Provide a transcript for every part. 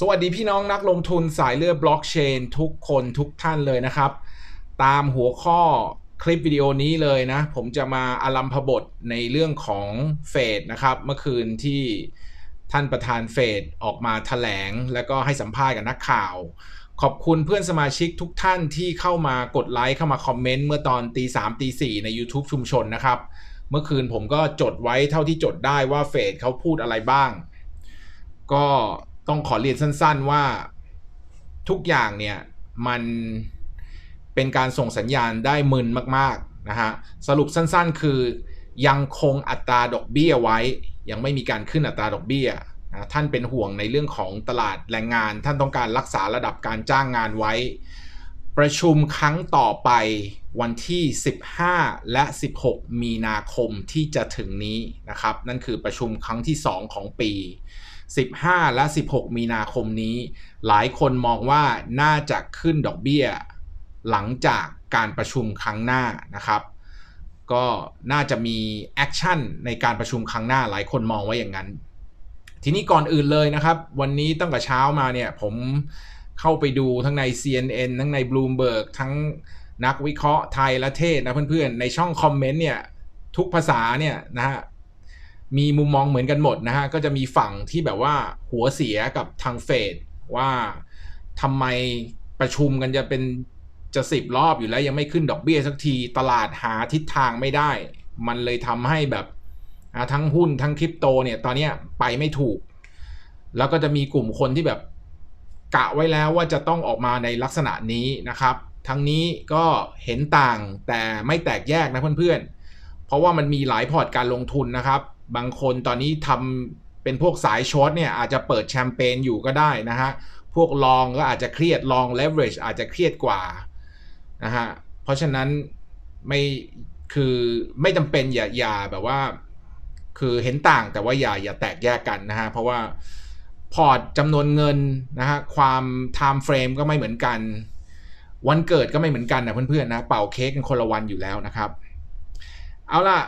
สวัสดีพี่น้องนักลงทุนสายเลือดบล็อกเชนทุกคนทุกท่านเลยนะครับ ตามหัวข้อคลิปวิดีโอนี้เลยนะ ผมจะมาอารัมพบทในเรื่องของเฟดนะครับ เมื่อคืนที่ท่านประธานเฟดออกมาถแถลง แล้วก็ให้สัมภาษณ์กับนักข่าว ขอบคุณเพื่อนสมาชิกทุกท่านที่เข้ามากดไลค์เข้ามาคอมเมนต์เมื่อตอนตีสามตีสี่ใน YouTube ชุมชนนะครับ เมื่อคืนผมก็จดไว้เท่าที่จดได้ว่าเฟดเขาพูดอะไรบ้าง ก็ ต้องขอเรียนสั้น ๆว่าทุกอย่างเนี่ยมันเป็นการส่งสัญญาณได้มึนมากๆนะฮะสรุปสั้นๆคือยังคงอัตราดอกเบี้ยไว้ ยังไม่มีการขึ้นอัตราดอกเบี้ยนะท่านเป็นห่วงในเรื่องของตลาดแรงงาน ท่านต้องการรักษาระดับการจ้างงานไว้ ประชุมครั้งต่อไปวันที่ 15 และ 16 มีนาคมที่จะถึงนี้นะครับ นั่นคือประชุมครั้งที่ 2 ของปี 15 และ 16 มีนาคมนี้ หลายคนมองว่าน่าจะขึ้นดอกเบี้ย หลังจากการประชุมครั้งหน้านะครับ ก็น่าจะมีแอคชั่นในการประชุมครั้งหน้าหลายคนมองไว่าอย่างนั้น ทีนี้ก่อนอื่นเลยนะครับ วันนี้ตั้งแต่เช้ามาเนี่ยผมเข้าไปดูทั้งใน CNN ทั้งใน Bloomberg ทั้งนักวิเคราะห์ไทยและเทศนะเพื่อนๆ ในช่องคอมเมนต์เนี่ยทุกภาษาเนี่ยนะฮะ มีมุมมองเหมือนกันหมดนะฮะก็จะมีฝั่งที่แบบว่าหัวเสียกับทางเฟดว่าทำไมประชุมกันจะเป็นจะสิบรอบอยู่แล้วยังไม่ขึ้นดอกเบี้ยสักทีตลาดหาทิศทางไม่ได้ มันเลยทำให้แบบทั้งหุ้นทั้งคริปโตเนี่ยตอนนี้ไปไม่ถูก แล้วก็จะมีกลุ่มคนที่แบบกะไว้แล้วว่าจะต้องออกมาในลักษณะนี้นะครับ ทั้งนี้ก็เห็นต่างแต่ไม่แตกแยกนะเพื่อนๆ เพราะว่ามันมีหลายพอร์ตการลงทุนนะครับ บางคนตอนนี้ทำเป็นพวกสายช็อตเนี่ยอาจจะเปิดแชมเปญอยู่ก็ได้นะฮะ พวกลองก็อาจจะเครียดลองเลเวอเรจอาจจะเครียดกว่านะฮะ เพราะฉะนั้นไม่คือไม่จำเป็นอย่าอย่าแบบว่า คือเห็นต่างแต่ว่าอย่าอย่าแตกแยกกันนะฮะ เพราะว่าพอร์ตจำนวนเงินนะฮะความไทม์เฟรมก็ไม่เหมือนกัน วันเกิดก็ไม่เหมือนกันนะเพื่อนๆนะเป่าเค้กกันคนละวันอยู่แล้วนะครับ เอาล่ะ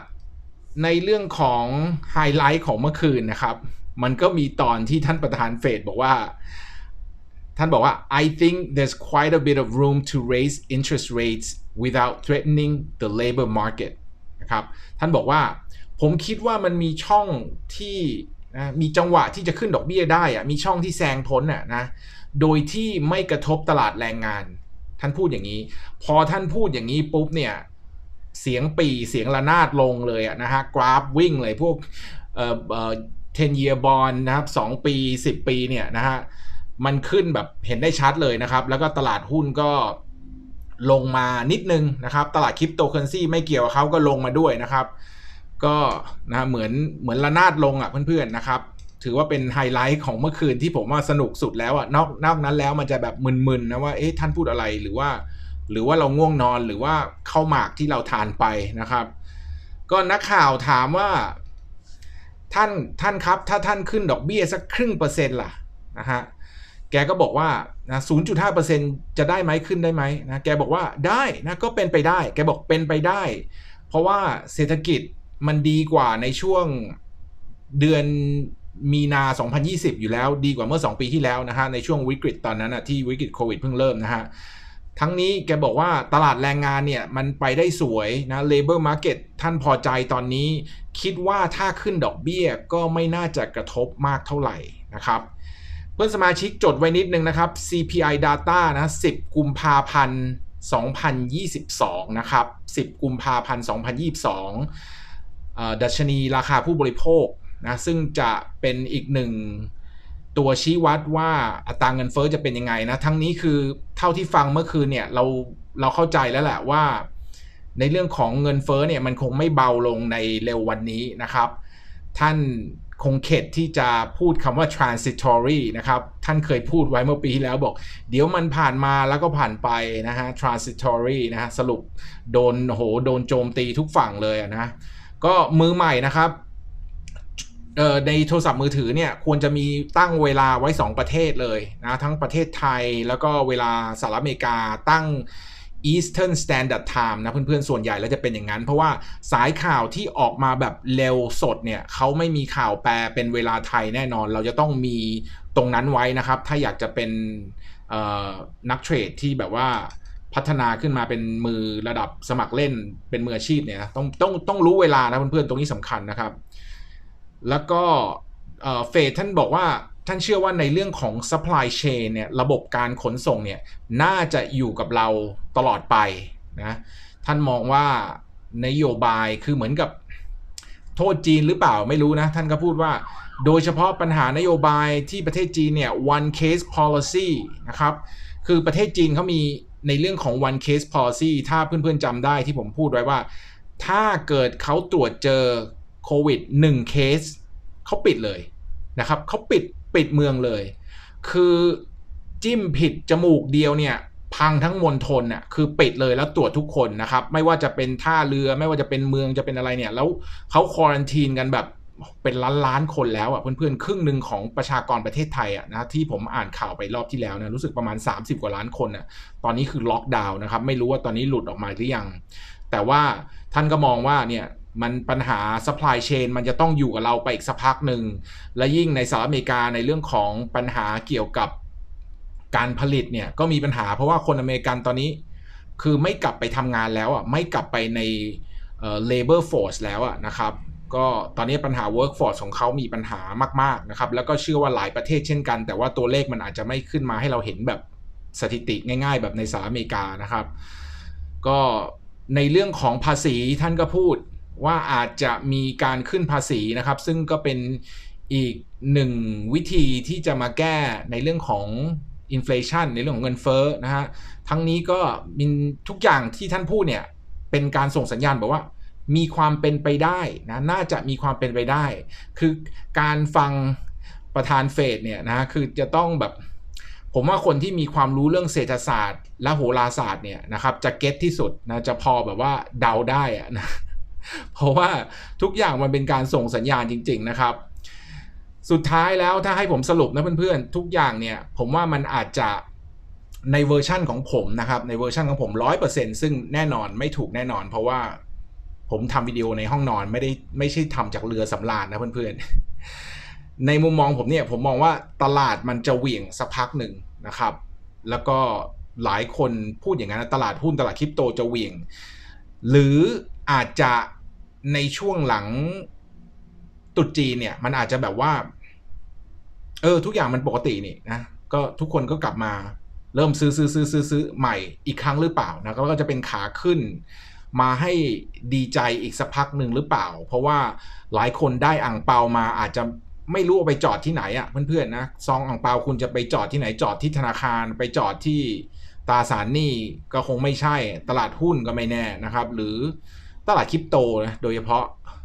ในเรื่องของไฮไลท์ของเมื่อคืนนะครับ มันก็มีตอนที่ท่านประธานเฟดบอกว่า ท่านบอกว่า I think there's quite a bit of room to raise interest rates without threatening the labor market นะครับ ท่านบอกว่า ผมคิดว่ามันมีช่องที่นะมีจังหวะที่จะขึ้นดอกเบี้ยได้อะมีช่องที่แซงพ้นอะนะ โดยที่ไม่กระทบตลาดแรงงาน ท่านพูดอย่างนี้ พอท่านพูดอย่างนี้ปุ๊บเนี่ย เสียงปีเสียงระนาดลงเลยนะฮะกราฟวิ่งเลยพวกเอ่อเอ่อ10 year bond นะครับ 2 ปี 10 ปีเนี่ยนะฮะมันขึ้นแบบเห็นได้ชัดเลยนะครับ แล้วก็ตลาดหุ้นก็ลงมานิดนึงนะครับ ตลาดคริปโตเคอเรนซีไม่เกี่ยวกับเขาก็ลงมาด้วยนะครับ ก็นะเหมือนเหมือนระนาดลงอะเพื่อนๆนะครับ ถือว่าเป็นไฮไลท์ของเมื่อคืนที่ผมว่าสนุกสุดแล้วอะนอกนอกนั้นแล้วมันจะแบบมึนๆนะว่าเอ๊ะท่านพูดอะไรหรือว่า หรือว่าเราง่วงนอนหรือว่าเข้าหมากที่เราทานไปนะครับ ก็นักข่าวถามว่าท่านท่านครับ ถ้าท่านขึ้นดอกเบี้ยสักครึ่งเปอร์เซ็นต์ล่ะนะฮะแกก็บอกว่านะ0.5%จะได้ไหมขึ้นได้ไหมนะแกบอกว่าได้นะก็เป็นไปได้ แกบอกเป็นไปได้ เพราะว่าเศรษฐกิจมันดีกว่าในช่วงเดือนมีนา 2020 อยู่แล้วดีกว่าเมื่อ 2 ปีที่แล้วนะฮะในช่วงวิกฤตตอนนั้นนะที่วิกฤตโควิดเพิ่งเริ่มนะฮะ ทั้งนี้แกบอกว่าตลาดแรงงานเนี่ย มันไปได้สวยนะ labor market ท่านพอใจตอนนี้ คิดว่าถ้าขึ้นดอกเบี้ยก็ไม่น่าจะกระทบมากเท่าไหร่นะครับ เพื่อนสมาชิกจดไว้นิดนึงนะครับ CPI data นะ 10 กุมภาพันธ์ 2022 นะครับ 10 กุมภาพันธ์ 2022ดัชนีราคาผู้บริโภคนะ ซึ่งจะเป็นอีกหนึ่ง ตัวชี้วัดว่าอัตราเงินเฟอ้อจะเป็นยังไงนะ ทั้งนี้คือเท่าที่ฟังเมื่อคืนเนี่ยเราเราเข้าใจแล้วแหละว่า ในเรื่องของเงินเฟอ้อเนี่ยมันคงไม่เบาลงในเร็ววันนี้นะครับ ท่านคงเข็ดที่จะพูดคำว่า transitory นะครับ ท่านเคยพูดไว้เมื่อปีที่แล้วบอก เดี๋ยวมันผ่านมาแล้วก็ผ่านไปนะฮะ transitory นะฮะสรุปโดนโหโดนโจมตีทุกฝั่งเลยนะ ก็มือใหม่นะครับ ในโทรศัพท์มือถือเนี่ยควรจะมีตั้งเวลาไว้ 2 ประเทศเลยนะทั้งประเทศไทยแล้วก็เวลาสหรัฐอเมริกาตั้ง Eastern Standard Time นะเพื่อนๆ ส่วนใหญ่แล้วจะเป็นอย่างนั้น เพราะว่าสายข่าวที่ออกมาแบบเร็วสดเนี่ยเขาไม่มีข่าวแปลเป็นเวลาไทยแน่นอน เราจะต้องมีตรงนั้นไว้นะครับ ถ้าอยากจะเป็นนักเทรดที่แบบว่าพัฒนาขึ้นมาเป็นมือระดับสมัครเล่นเป็นมืออาชีพเนี่ยต้องต้องต้องรู้เวลานะเพื่อนๆ ตรงนี้สำคัญนะครับ แล้วก็เฟดท่านบอกว่าท่านเชื่อว่าในเรื่องของ supply chain เนี่ยระบบการขนส่งเนี่ยน่าจะอยู่กับเราตลอดไปนะท่านมองว่านโยบายคือเหมือนกับโทษจีนหรือเปล่าไม่รู้นะ ท่านก็พูดว่า โดยเฉพาะปัญหานโยบายที่ประเทศจีนเนี่ย one case policy นะครับ คือประเทศจีนเขามีในเรื่องของ one case policy ถ้าเพื่อนๆจำได้ที่ผมพูดไว้ว่า ถ้าเกิดเขาตรวจเจอ โควิด1เคสเขาปิดเลยนะครับเขาปิดปิดเมืองเลย คือจิ้มผิดจมูกเดียวเนี่ยพังทั้งมณฑลน่ะคือปิดเลยแล้วตรวจทุกคนนะครับ ไม่ว่าจะเป็นท่าเรือไม่ว่าจะเป็นเมืองจะเป็นอะไรเนี่ย แล้วเขาควอรันทีนกันแบบเป็นล้านล้านคนแล้วอะเพื่อนๆ ครึ่งหนึ่งของประชากรประเทศไทยอะนะที่ผมอ่านข่าวไปรอบที่แล้วนะรู้สึกประมาณ 30 กว่าล้านคนอะตอนนี้คือล็อกดาวน์นะครับ ไม่รู้ว่าตอนนี้หลุดออกมาหรือยัง แต่ว่าท่านก็มองว่าเนี่ย มันปัญหา supply chain มันจะต้องอยู่กับเราไปอีกสักพักหนึ่ง และยิ่งในสหรัฐอเมริกาในเรื่องของปัญหาเกี่ยวกับการผลิตเนี่ยก็มีปัญหาเพราะว่าคนอเมริกันตอนนี้ คือไม่กลับไปทำงานแล้วอะไม่กลับไปใน labor force แล้วอะนะครับก็ตอนนี้ปัญหา workforce ของเขามีปัญหามากๆนะครับแล้วก็เชื่อว่าหลายประเทศเช่นกัน แต่ว่าตัวเลขมันอาจจะไม่ขึ้นมาให้เราเห็นแบบสถิติง่าย ๆ แบบในสหรัฐอเมริกานะครับ ก็ในเรื่องของภาษีท่านก็พูด ว่าอาจจะมีการขึ้นภาษีนะครับ ซึ่งก็เป็นอีกหนึ่งวิธีที่จะมาแก้ในเรื่องของอินฟลชันในเรื่องของเงินเฟ้อนะฮะทั้งนี้ก็มีทุกอย่างที่ท่านพูดเนี่ย เป็นการส่งสัญญาณบอกว่า มีความเป็นไปได้นะน่าจะมีความเป็นไปได้ คือการฟังประธานเฟดเนี่ยนะคือจะต้องแบบผมว่าคนที่มีความรู้เรื่องเศรษฐศาสตร์ และโหราศาสตร์เนี่ยนะครับจะเก็ตที่สุดนะจะพอแบบว่าเดาได้อะนะ เพราะว่าทุกอย่างมันเป็นการส่งสัญญาณจริง ๆ นะครับ สุดท้ายแล้วถ้าให้ผมสรุปนะเพื่อนๆ ทุกอย่างเนี่ย ผมว่ามันอาจจะในเวอร์ชั่นของผมนะครับในเวอร์ชั่นของผมร้อยเปอร์เซ็นซึ่งแน่นอนไม่ถูกแน่นอน เพราะว่าผมทำวิดีโอในห้องนอนไม่ได้ไม่ใช่ทำจากเรือสำราญนะเพื่อนๆ ในมุมมองผมเนี่ยผมมองว่าตลาดมันจะเหวี่ยงสักพักหนึ่งนะครับ แล้วก็หลายคนพูดอย่างนั้นตลาดหุ้นตลาดคริปโตจะเหวี่ยง หรือ อาจจะในช่วงหลังตุจีเนี่ย มันอาจจะแบบว่า เออ ทุกอย่างมันปกตินี่นะก็ทุกคนก็กลับมาเริ่มซื้อซื้อซื้อซื้อซื้อใหม่อีกครั้งหรือเปล่านะก็จะเป็นขาขึ้น มาให้ดีใจอีกสักพักหนึ่งหรือเปล่า เพราะว่าหลายคนได้อ่างเปามาอาจจะไม่รู้ไปจอดที่ไหนอะ่ะเพื่อนๆนะซองอ่างเปาคุณจะไปจอดที่ไหนจอดที่ธนาคารไปจอดที่ตราสารหนี้ก็คงไม่ใช่ตลาดหุ้นก็ไม่แน่นะครับ หรือ ตลาดคริปโตนะโดยเฉพาะ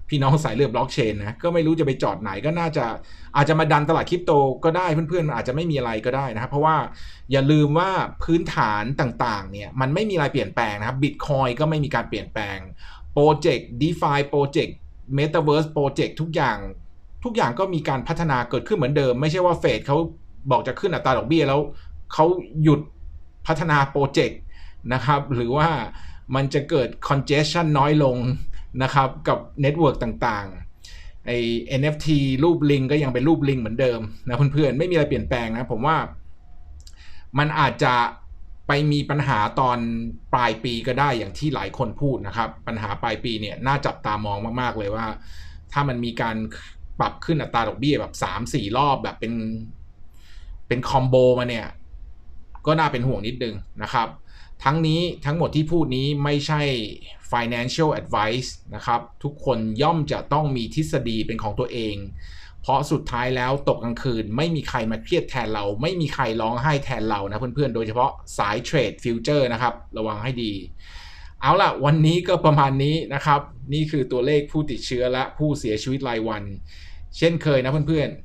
พี่น้องสายเลือดบล็อกเชนนะก็ไม่รู้จะไปจอดไหนก็น่าจะอาจจะมาดันตลาดคริปโตก็ได้เพื่อนๆอาจจะไม่มีอะไรก็ได้นะครับ เพราะว่าอย่าลืมว่าพื้นฐานต่างๆเนี่ยมันไม่มีอะไรเปลี่ยนแปลงนะครับบิตคอยก็ไม่มีการเปลี่ยนแปลงโปรเจกต์ดีฟาโปรเจกต์เมตาเวิร์สโปรเจกต์ทุกอย่าง ทุกอย่างก็มีการพัฒนาเกิดขึ้นเหมือนเดิม ไม่ใช่ว่าเฟดเขาบอกจะขึ้นอัตราดอกเบี้ยแล้วเขาหยุดพัฒนาโปรเจกต์นะครับ หรือว่า มันจะเกิด congestion น้อยลงนะครับกับเน็ตเวิร์กต่างๆไอ NFT รูปลิงก็ยังเป็นรูปลิงเหมือนเดิมนะเพื่อนๆ ไม่มีอะไรเปลี่ยนแปลงนะผมว่ามันอาจจะไปมีปัญหาตอนปลายปีก็ได้อย่างที่หลายคนพูดนะครับ ปัญหาปลายปีเนี่ยน่าจับตามองมากๆเลยว่า ถ้ามันมีการปรับขึ้นอัตราดอกเบี้ยแบบสามสี่รอบแบบเป็นเป็นคอมโบมาเนี่ย ก็น่าเป็นห่วงนิดนึงนะครับ ทั้งนี้ทั้งหมดที่พูดนี้ไม่ใช่ financial advice นะครับ ทุกคนย่อมจะต้องมีทฤษฎีเป็นของตัวเอง เพราะสุดท้ายแล้วตกกลางคืน ไม่มีใครมาเครียดแทนเรา ไม่มีใครร้องไห้แทนเรานะเพื่อนๆ โดยเฉพาะสายเทรดฟิวเจอร์นะครับ ระวังให้ดี เอาล่ะ วันนี้ก็ประมาณนี้นะครับ นี่คือตัวเลขผู้ติดเชื้อและผู้เสียชีวิตรายวัน เช่นเคยนะเพื่อนๆ